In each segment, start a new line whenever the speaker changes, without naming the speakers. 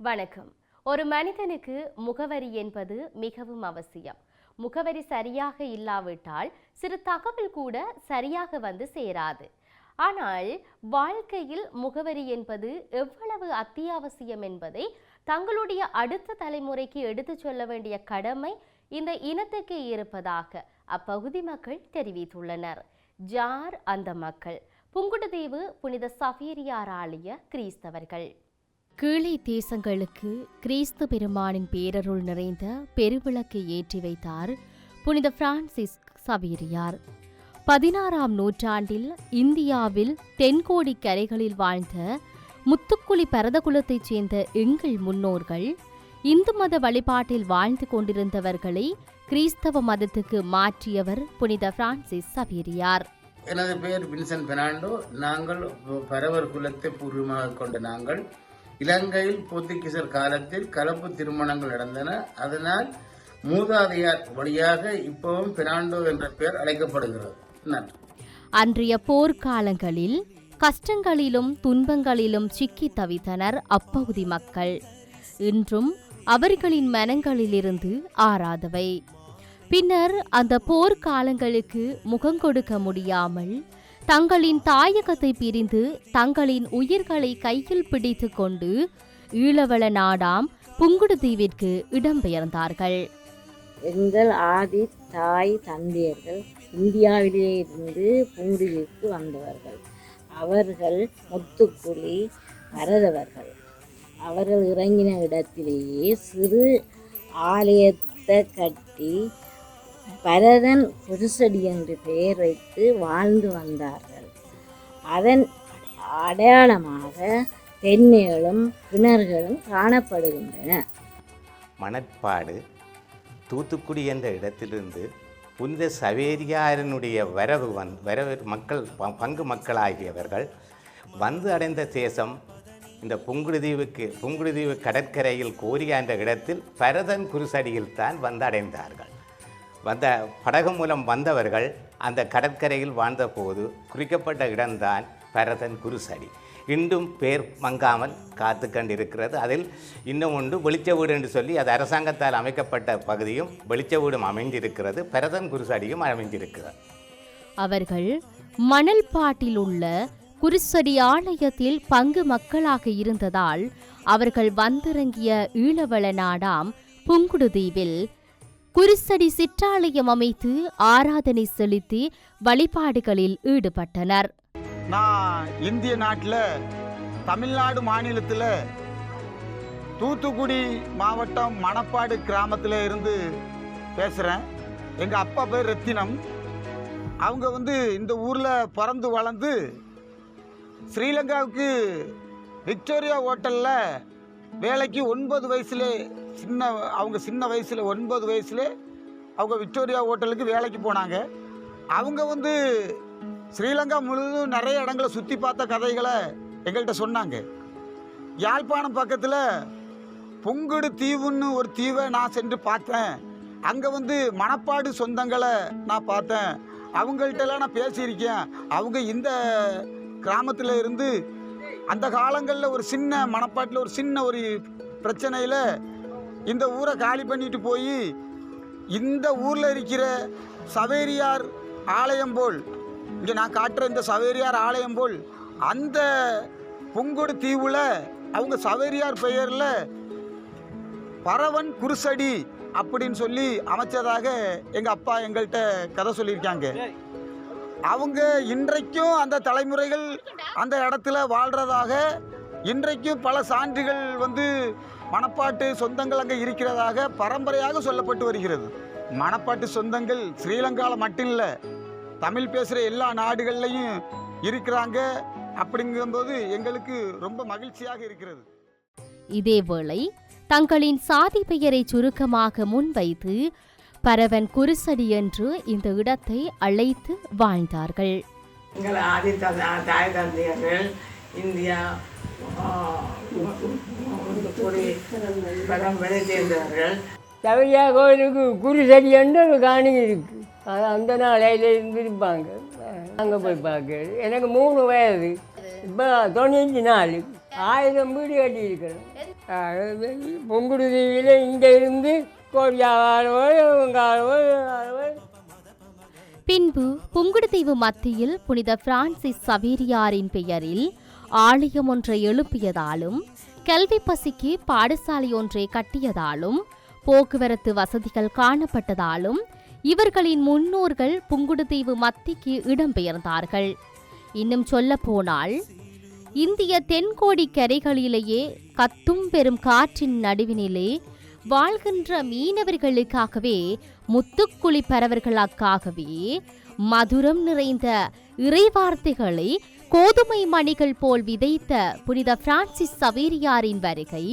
வணக்கம். ஒரு மனிதனுக்கு முகவரி என்பது மிகவும் அவசியம். முகவரி சரியாக இல்லாவிட்டால் சிறு தகவல் கூட சரியாக வந்து சேராது. ஆனால் வாழ்க்கையில் முகவரி என்பது எவ்வளவு அத்தியாவசியம் என்பதை தங்களுடைய அடுத்த தலைமுறைக்கு எடுத்துச் சொல்ல வேண்டிய கடமை இந்த இனத்துக்கு இருப்பதாக அப்பகுதி மக்கள் தெரிவித்துள்ளனர். ஜார் அந்த மக்கள். புங்குடுதீவு புனித சஃபீரியார் ஆலய கிறிஸ்தவர்கள். கீழே தேசங்களுக்கு கிறிஸ்து பெருமானின் பேரருள் நிறைந்த பெருவிளக்கை ஏற்றி வைத்தார் புனித பிரான்சிஸ் சவேரியார். பதினாறாம் நூற்றாண்டில் இந்தியாவில் தென்கோடி கரைகளில் வாழ்ந்த முத்துக்குளி பரதகுலத்தைச் சேர்ந்த எங்கள் முன்னோர்கள் இந்து மத வழிபாட்டில் வாழ்ந்து கொண்டிருந்தவர்களை கிறிஸ்தவ மதத்துக்கு மாற்றியவர் புனித பிரான்சிஸ் சவேரியார்.
எனது பெயர் வின்சன் பெர்னாண்டோ. நாங்கள் பரவர் குலத்தை பூர்வமாக கொண்ட நாங்கள் இலங்கையில் போர்த்துகீசர் காலத்தில் கலப்பு திருமணங்கள் நடந்தன. அதனால் மூதாதையார் வழியாக இப்பவும் பிராண்டோ என்ற பெயர் அழைக்கப்படுகிறது.
அன்றைய போர்க்காலங்களில் கஷ்டங்களிலும் துன்பங்களிலும் சிக்கி தவித்தனர் அப்பகுதி மக்கள். இன்றும் அவர்களின் மனங்களிலிருந்து ஆறாதவை. பின்னர் அந்த போர்க்காலங்களுக்கு முகங்கொடுக்க முடியாமல் தங்களின் தாயகத்தை பிரிந்து தங்களின் உயிர்களை கையில் பிடித்து கொண்டு ஈழவள நாடாம் புங்குடுதீவிற்கு இடம்பெயர்ந்தார்கள்.
எங்கள் ஆதி தாய் தந்தையர்கள் இந்தியாவிலே இருந்து பூங்குடியிற்கு வந்தவர்கள். அவர்கள் முத்துக்குழி பரதவர்கள் அவர்கள் இறங்கின இடத்திலேயே சிறு ஆலயத்தை கட்டி பரதன் குருசடி என்று பெயர் வைத்து வாழ்ந்து வந்தார்கள். அதன் அடையாளமாக தென்மேலும் கிணறுகளும் காணப்படுகின்றன.
மணற்பாடு தூத்துக்குடி என்ற இடத்திலிருந்து புனித சவேரியாரனுடைய வரவு வந் வரவு மக்கள் ப- பங்கு மக்களாகியவர்கள் வந்து அடைந்த தேசம் இந்த புங்குடுதீவுக்கு புங்குடுதீவு கடற்கரையில் கோரியா என்ற இடத்தில் பரதன் குருசடியில் தான் வந்து அடைந்தார்கள். வந்த படகு மூலம் வந்தவர்கள் அந்த கடற்கரையில் வாழ்ந்தபோது குறிக்கப்பட்ட இடம்தான் பரதன் குருசடி. இன்றும் பேர் மங்காமல் காத்து கண்டிருக்கிறது. அதில் இன்னும் ஒன்று வெளிச்ச வீடு என்று சொல்லி அது அரசாங்கத்தால் அமைக்கப்பட்ட பகுதியும் வெளிச்ச வீடும் அமைந்திருக்கிறது. பரதன் குருசடியும் அமைந்திருக்கிறது.
அவர்கள் மணல் பாட்டில் உள்ள குருசடி ஆலயத்தில் பங்கு மக்களாக இருந்ததால் அவர்கள் வந்திறங்கிய ஈழவள நாடாம் புங்குடுதீவில் குருசடி சிற்றாலயம் அமைத்து ஆராதனை செலுத்தி வழிபாடுகளில் ஈடுபட்டனர்.
நான் இந்திய நாட்டில் தமிழ்நாடு மாநிலத்தில் தூத்துக்குடி மாவட்டம் மணப்பாடு கிராமத்தில் இருந்து பேசுகிறேன் எங்கள் அப்பா பேர் ரத்தினம். அவங்க வந்து இந்த ஊரில் பிறந்து வளர்ந்து ஸ்ரீலங்காவுக்கு விக்டோரியா ஹோட்டலில் வேலைக்கு ஒன்பது வயசுலே சின்ன அவங்க சின்ன வயசில் ஒன்பது வயசில் அவங்க விக்டோரியா ஹோட்டலுக்கு வேலைக்கு போனாங்க. அவங்க வந்து ஸ்ரீலங்கா முழுவதும் நிறைய இடங்களை சுற்றி பார்த்த கதைகளை எங்கள்கிட்ட சொன்னாங்க. யாழ்ப்பாணம் பக்கத்தில் பொங்குடு தீவுன்னு ஒரு தீவை நான் சென்று பார்த்தேன். அங்கே வந்து மணப்பாடு சொந்தங்களை நான் பார்த்தேன். அவங்கள்ட்டெல்லாம் நான் பேசியிருக்கேன். அவங்க இந்த கிராமத்தில் இருந்து அந்த காலங்களில் ஒரு சின்ன மணப்பாட்டில் ஒரு சின்ன ஒரு பிரச்சனையில் இந்த ஊரை காலி பண்ணிட்டு போய் இந்த ஊரில் இருக்கிற சவேரியார் ஆலயம் போல் இங்கே நான் காட்டுற இந்த சவேரியார் ஆலயம் போல் அந்த புங்குடு தீவில் அவங்க சவேரியார் பெயரில் பரவன் குருசடி அப்படின்னு சொல்லி அமைச்சதாக எங்கள் அப்பா எங்கள்கிட்ட கதை சொல்லியிருக்காங்க. அவங்க இன்றைக்கும் அந்த தலைமுறைகள் அந்த இடத்துல வாழ்கிறதாக இன்றைக்கும் பல சான்றுகள் வந்து மணப்பாட்டு சொந்தங்கள் அங்கே இருக்கிறதாக பரம்பரையாக சொல்லப்பட்டு வருகிறது. மணப்பாட்டு சொந்தங்கள் ஸ்ரீலங்காவில் மட்டும் இல்லை தமிழ் பேசுகிற எல்லா நாடுகள்லையும் இருக்கிறாங்க. அப்படிங்கும்போது எங்களுக்கு ரொம்ப மகிழ்ச்சியாக இருக்கிறது.
இதேவேளை தங்களின் சாதி பெயரை சுருக்கமாக முன்வைத்து பரவன் குருசடி என்று இந்த இடத்தை அழைத்து வாழ்ந்தார்கள்.
எங்கள் ஆதி தாய் தந்தையர்கள் இந்தியா
தவையா கோயிலுக்கு குருசடி என்று ஒரு காணி இருக்கு. அது அந்த நாளையில இருந்திருப்பாங்க. அங்கே போய் பார்க்குறது. எனக்கு மூணு வயது. இப்போ தொண்ணூற்றி நாலு. ஆயிரம் வீடு கட்டியிருக்கிறேன். பொங்குடுதீவியில் இங்கே இருந்து கோடியாவாரோ
பின்பு புங்குடுதீவு மத்தியில் புனித பிரான்சிஸ் சவேரியாரின் பெயரில் ஆலயம் ஒன்றை எழுப்பியதாலும் கல்வி பசிக்கு பாடசாலை ஒன்றை கட்டியதாலும் போக்குவரத்து வசதிகள் காணப்பட்டதாலும் இவர்களின் முன்னோர்கள் புங்குடுதீவு மத்திக்கு இடம்பெயர்ந்தார்கள். இன்னும் சொல்ல போனால் இந்திய தென்கோடி கரைகளிலேயே கத்தும் பெரும் காற்றின் நடுவினிலே வாழ்கின்ற மீனவர்களுக்காகவே முத்துக்குழி பறவர்களுக்காகவே மதுரம் நிறைந்த இறைவார்த்தைகளை கோதுமை மணிகள் போல் விதைத்த புனித பிரான்சிஸ் சவேரியாரின் வருகை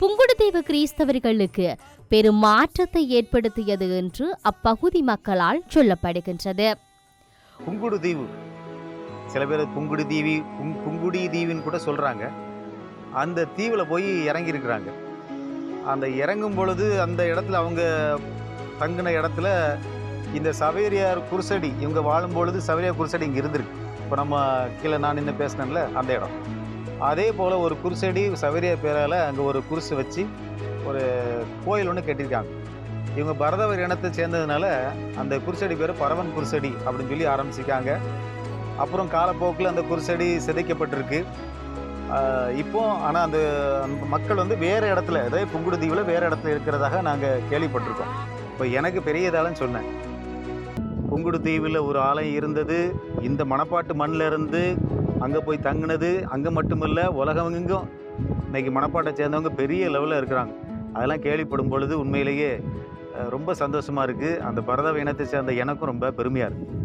புங்குடுதீவு கிறிஸ்தவர்களுக்கு பெரும் மாற்றத்தை ஏற்படுத்தியது என்று அப்பகுதி மக்களால் சொல்லப்படுகின்றது.
புங்குடுதீவு. சில பேர் புங்குடு தீவி புங்குடி தீவின்னு கூட சொல்கிறாங்க அந்த தீவில் போய் இறங்கியிருக்கிறாங்க. அந்த இறங்கும் பொழுது அந்த இடத்துல அவங்க தங்கின இடத்துல இந்த சவேரியார் குருசடி இவங்க வாழும் பொழுது சவேரியார் குருசடி இங்கே இருந்திருக்கு. இப்போ நம்ம கீழே நான் இன்னும் பேசினேன்ல அந்த இடம். அதே போல் ஒரு குருசடி சவரிய பேரால் அங்கே ஒரு குருசு வச்சு ஒரு கோயில் ஒன்று கட்டியிருக்காங்க. இவங்க பரதவர் இனத்தை சேர்ந்ததுனால அந்த குருசடி பேர் பரவன் குருசடி அப்படின்னு சொல்லி ஆரம்பிச்சிருக்காங்க. அப்புறம் காலப்போக்கில் அந்த குருசடி சிதைக்கப்பட்டிருக்கு. இப்போ ஆனால் அந்த அந்த மக்கள் வந்து வேறு இடத்துல அதாவது புங்குடுதீவில் வேறு இடத்துல இருக்கிறதாக நாங்கள் கேள்விப்பட்டிருக்கோம். இப்போ எனக்கு பெரியதாலன்னு சொன்னேன். புங்குடுதீவில் ஒரு ஆலயம் இருந்தது. இந்த மணப்பாட்டு மண்ணில் இருந்து அங்கே போய் தங்கினது அங்கே மட்டுமில்ல உலகமெங்கும் இன்றைக்கி மணப்பாட்டை சேர்ந்தவங்க பெரிய லெவலில் இருக்கிறாங்க. அதெல்லாம் கேள்விப்படும் பொழுது உண்மையிலேயே ரொம்ப சந்தோஷமாக இருக்குது அந்த பரதவ இனத்தை சேர்ந்த எனக்கும் ரொம்ப பெருமையாக இருக்குது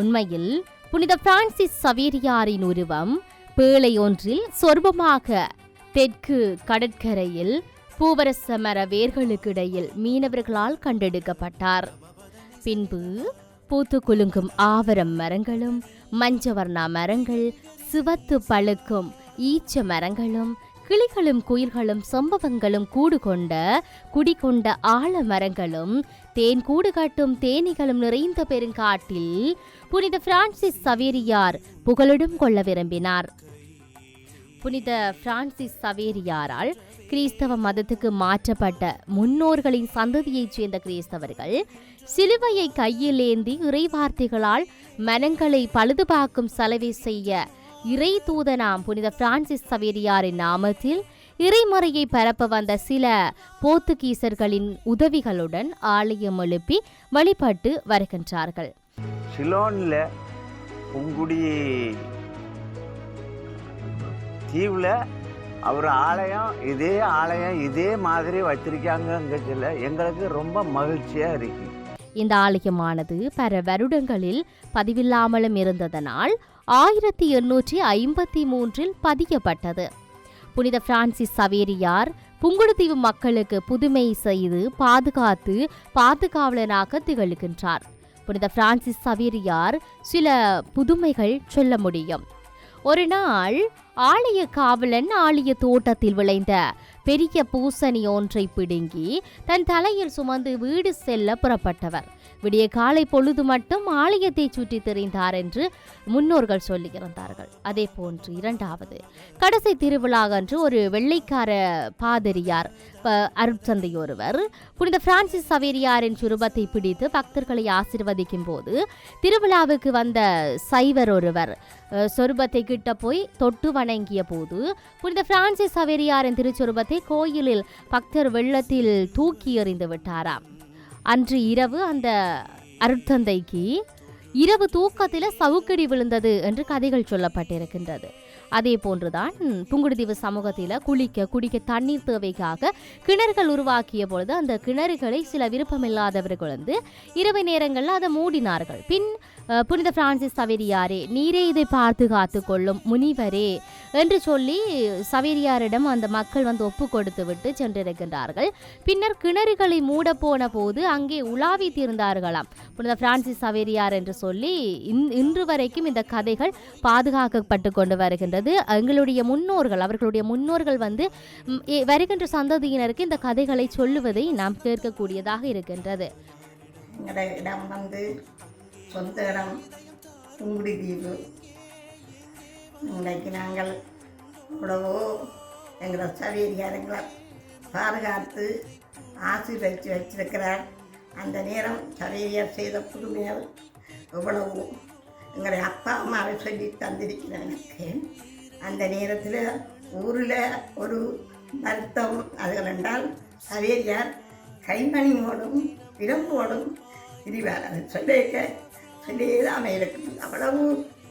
உண்மையில் புனித பிரான்சிஸ் சவேரியாரின் உருவம் பேழை ஒன்றில் சொர்பமாக தெற்கு கடற்கரையில் பூவரச மர வேர்களுக்கிடையில் மீனவர்களால் கண்டெடுக்கப்பட்டார். பின்பு பூத்து குலுங்கும் ஆவரம் மரங்களும் மஞ்சவர்ணா மரங்கள் சிவத்து பழுக்கும் ஈச்ச மரங்களும் கிளிகளும் குயில்களும் சம்பவங்களும் கூடு கொண்ட குடிகொண்ட ஆலமரங்களும் தேன் கூடு காட்டும் தேனீகளும் நிறைந்த பெருங்காட்டில் புனித பிரான்சிஸ் சவேரியார் புகலிடம் கொள்ள விரும்பினார். புனித பிரான்சிஸ் சவேரியாரால் கிறிஸ்தவ மதத்துக்கு மாற்றப்பட்ட முன்னோர்களின் சந்ததியைச் சேர்ந்த கிறிஸ்தவர்கள் சிலுவையை கையில் ஏந்தி இறைவார்த்தைகளால் மனங்களை பழுதுபார்க்கும் செலவை செய்ய இறை தூதனாம் புனித பிரான்சிஸ் சவேரியாரின் நாமத்தில் இறைமுறையை பரப்ப வந்த சில போர்த்துகீசர்களின் உதவிகளுடன் ஆலயம் எழுப்பி வழிபட்டு வருகின்றார்கள்.
சிலோனில் புங்குடி தீவில் அவர் ஆலயம் இதே ஆலயம் இதே மாதிரி வச்சிருக்காங்கங்கிறதுல எங்களுக்கு ரொம்ப மகிழ்ச்சியாக இருக்கு.
இந்த ஆலயமானது பல வருடங்களில் பதிவில்லாமலும் இருந்ததனால் ஆயிரத்தி எண்ணூற்றி ஐம்பத்தி மூன்றில் பதியப்பட்டது. புனித பிரான்சிஸ் சவேரியார் புங்குடுதீவு மக்களுக்கு புதுமை செய்து பாதுகாத்து பாதுகாவலனாக திகழ்கின்றார். புனித பிரான்சிஸ் சவேரியார் சில புதுமைகள் சொல்ல முடியும். ஒரு நாள் ஆலய காவலன் ஆலய தோட்டத்தில் விளைந்த பெரிய பூசணி ஒன்றை பிடுங்கி தன் தலையில் சுமந்து வீடு செல்ல புறப்பட்டவர். விடிய காலை பொழுது மட்டும் ஆலயத்தை சுற்றி திரிந்தார் என்று முன்னோர்கள் சொல்லியிருந்தார்கள் அதே போன்று இரண்டாவது கடைசி திருவிழா அன்று ஒரு வெள்ளைக்கார பாதிரியார் அருட்சந்தை ஒருவர் புனித பிரான்சிஸ் சவேரியாரின் சுரூபத்தை பிடித்து பக்தர்களை ஆசிர்வதிக்கும் போது திருவிழாவுக்கு வந்த சைவர் ஒருவர் சொருபத்தை கிட்ட போய் தொட்டு வணங்கிய போது புனித பிரான்சிஸ் சவேரியாரின் திருச்சொருபத்தை கோயிலில் பக்தர் வெள்ளத்தில் தூக்கி எறிந்து விட்டாராம். அன்று இரவு அந்த அருட்தந்தைக்கு இரவு தூக்கத்தில் சவுக்கடி விழுந்தது என்று கதைகள் சொல்லப்பட்டிருக்கின்றது. அதே போன்றுதான் புங்குடுதீவு சமூகத்தில் குளிக்க குடிக்க தண்ணீர் தேவைக்காக கிணறுகள் உருவாக்கிய பொழுது அந்த கிணறுகளை சில விருப்பமில்லாதவர்கள் வந்து இரவு நேரங்களில் அதை மூடினார்கள். பின் புனித பிரான்சிஸ் சவேரியாரே நீரே இதை பார்த்து காத்து கொள்ளும் முனிவரே என்று சொல்லி சவேரியாரிடம் அந்த மக்கள் வந்து ஒப்பு கொடுத்து விட்டு சென்றிருக்கின்றார்கள். பின்னர் கிணறுகளை மூட போன போது அங்கே உலாவி தீர்ந்தார்களாம். புனித பிரான்சிஸ் சவேரியார் என்று சொல்லி இன்று வரைக்கும் இந்த கதைகள் பாதுகாக்கப்பட்டு கொண்டு வருகின்றது. எங்களுடைய முன்னோர்கள் அவர்களுடைய முன்னோர்கள் வந்து வருகின்ற சந்ததியினருக்கு இந்த கதைகளை சொல்லுவதை நாம் கேட்கக்கூடியதாக இருக்கின்றது.
இடம் வந்து சொந்த இடம் புங்குடி தீவு. இன்றைக்கு நாங்கள் இவ்வளவோ எங்களை சவேரியாரங்களை பாதுகாத்து ஆசீர்வச்சு வச்சிருக்கிறார். அந்த நேரம் சவேரியார் செய்த புதுமையால் எவ்வளவோ எங்களை அப்பா அம்மாவை சொல்லி தந்திருக்கிறேன் எனக்கு. அந்த நேரத்தில் ஊரில் ஒரு வருத்தம் அதுகள் என்றால் சவேரியார் கைமணியோடும் பிரம்போடும் திரிவார். அது சொல்லியிருக்க சொல்லியேதான் எனக்கு அவ்வளவு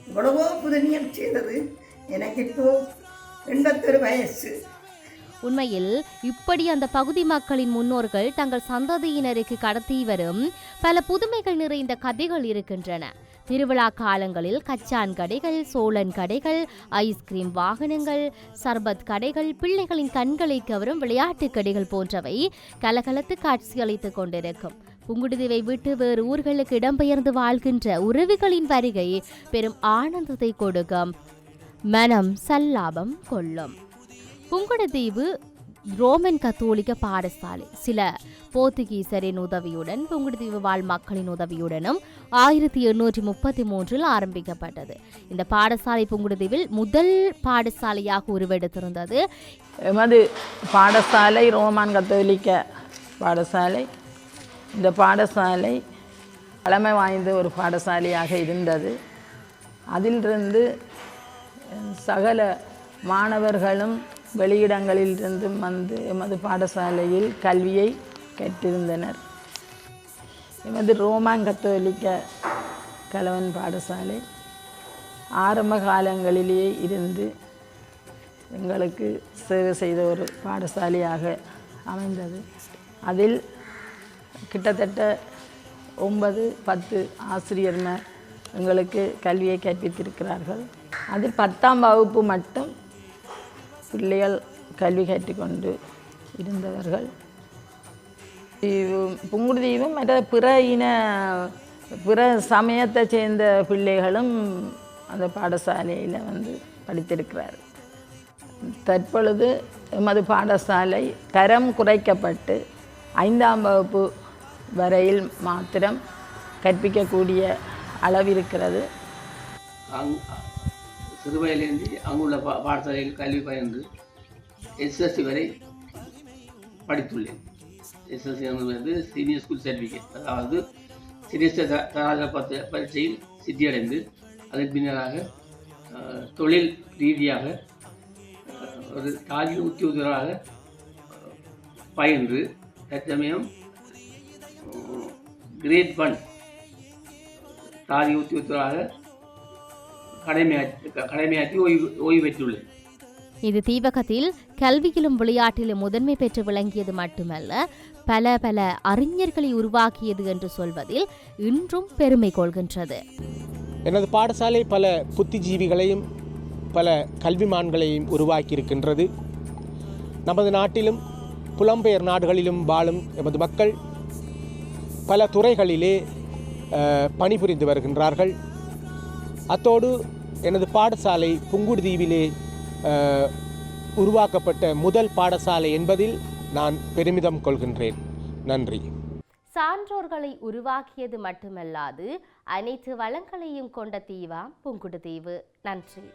இவ்வளவோ புதுமையம் செய்தது. எனக்கு இப்போ எண்பத்தொரு வயசு.
உண்மையில் இப்படி அந்த பகுதி மக்களின் முன்னோர்கள் தங்கள் சந்ததியினருக்கு கடத்தி வரும் பல புதுமைகள் நிறைந்த கதைகள் இருக்கின்றன. திருவிழா காலங்களில் கச்சான் கடைகள் சோழன் கடைகள் ஐஸ்கிரீம் வாகனங்கள் சர்பத் கடைகள் பிள்ளைகளின் கண்களை கவரும் விளையாட்டு கடைகள் போன்றவை கலகலத்து காட்சியளித்துக் கொண்டிருக்கும். புங்குடுதீவை விட்டு வேறு ஊர்களுக்கு இடம்பெயர்ந்து வாழ்கின்ற உறவுகளின் வருகை பெரும் ஆனந்தத்தை கொடுக்கும். மனம் சல்லாபம் கொள்ளும். புங்குடுதீவு ரோமன் கத்தோலிக்க பாடசாலை. சில போர்த்துகீசரின் உதவியுடன் புங்குடுதீவு வாழ் மக்களின் உதவியுடனும் ஆயிரத்தி எண்ணூற்றி முப்பத்தி மூன்றில் ஆரம்பிக்கப்பட்டது. இந்த பாடசாலை புங்குடுதீவில் முதல் பாடசாலையாக உருவெடுத்திருந்தது.
எமது பாடசாலை ரோமான் கத்தோலிக்க பாடசாலை. இந்த பாடசாலை பழமை வாய்ந்த ஒரு பாடசாலையாக இருந்தது. அதிலிருந்து சகல மாணவர்களும் வெளியிடங்களிலிருந்தும் வந்து எமது பாடசாலையில் கல்வியை கற்றிருந்தனர். எமது ரோமான் கத்தோலிக்க கலவன் பாடசாலை ஆரம்ப காலங்களிலேயே இருந்து எங்களுக்கு சேவை செய்த ஒரு பாடசாலையாக அமைந்தது. அதில் கிட்டத்தட்ட ஒன்பது பத்து ஆசிரியர்மார் எங்களுக்கு கல்வியை கற்பித்திருக்கிறார்கள். அதில் பத்தாம் வகுப்பு மட்டும் பிள்ளைகள் கல்வி கற்றுக்கொண்டு இருந்தவர்கள். புங்குடுதீவும் மற்ற பிற இன பிற சமயத்தை சேர்ந்த பிள்ளைகளும் அந்த பாடசாலையில் வந்து படித்திருக்கிறார். தற்பொழுது எமது பாடசாலை தரம் குறைக்கப்பட்டு ஐந்தாம் வகுப்பு வரையில் மாத்திரம் கற்பிக்கக்கூடிய அளவிருக்கிறது.
அங் சிறுவயதிலிருந்து அங்குள்ள பா பாடசாலையில் கல்வி பயின்று எஸ்எஸ்சி வரை படித்துள்ளேன். எஸ்எஸ்சி என்பது சீனியர் ஸ்கூல் சர்டிஃபிகேட் அதாவது சிறிய த தராத பத்து பரீட்சையில் சித்தியடைந்து அதன் பின்னராக தொழில் ரீதியாக ஒரு தாஜி உத்தியோகராக பயின்று தற்சமயம் கிரேட் ஒன் தாதி உத்தியோகராக கடமையாற்றி கடமையாற்றி ஓய்வு ஓய்வு பெற்றுள்ளேன்.
இது தீவகத்தில் கல்வியிலும் விளையாட்டிலும் முதன்மை பெற்று விளங்கியது மட்டுமல்ல பல பல அறிஞர்களை உருவாக்கியது என்று சொல்வதில் இன்றும் பெருமை கொள்கின்றது.
எனது பாடசாலை பல புத்திஜீவிகளையும் பல கல்விமான்களையும் உருவாக்கியிருக்கின்றது. நமது நாட்டிலும் புலம்பெயர் நாடுகளிலும் வாழும் எமது மக்கள் பல துறைகளிலே பணிபுரிந்து வருகின்றார்கள். அத்தோடு எனது பாடசாலை புங்குடுதீவிலே உருவாக்கப்பட்ட முதல் பாடசாலை என்பதில் நான் பெருமிதம் கொள்கின்றேன். நன்றி.
சான்றோர்களை உருவாக்கியது மட்டுமல்லாது அனைத்து வளங்களையும் கொண்ட தீவா புங்குடுதீவு. நன்றி.